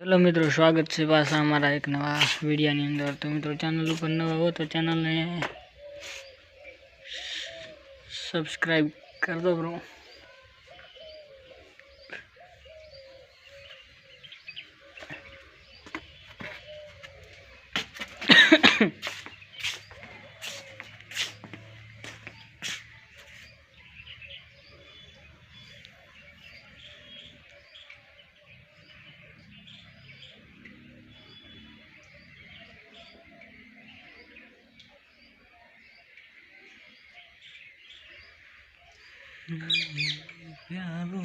Hello મિત્રો, સ્વાગત છે પાછા અમારા એક નવા વિડીયાની અંદર. તો મિત્રો ચેનલ ઉપર નવા હો તો ચેનલને સબસ્ક્રાઈબ કરી દો બ્રો प्यारो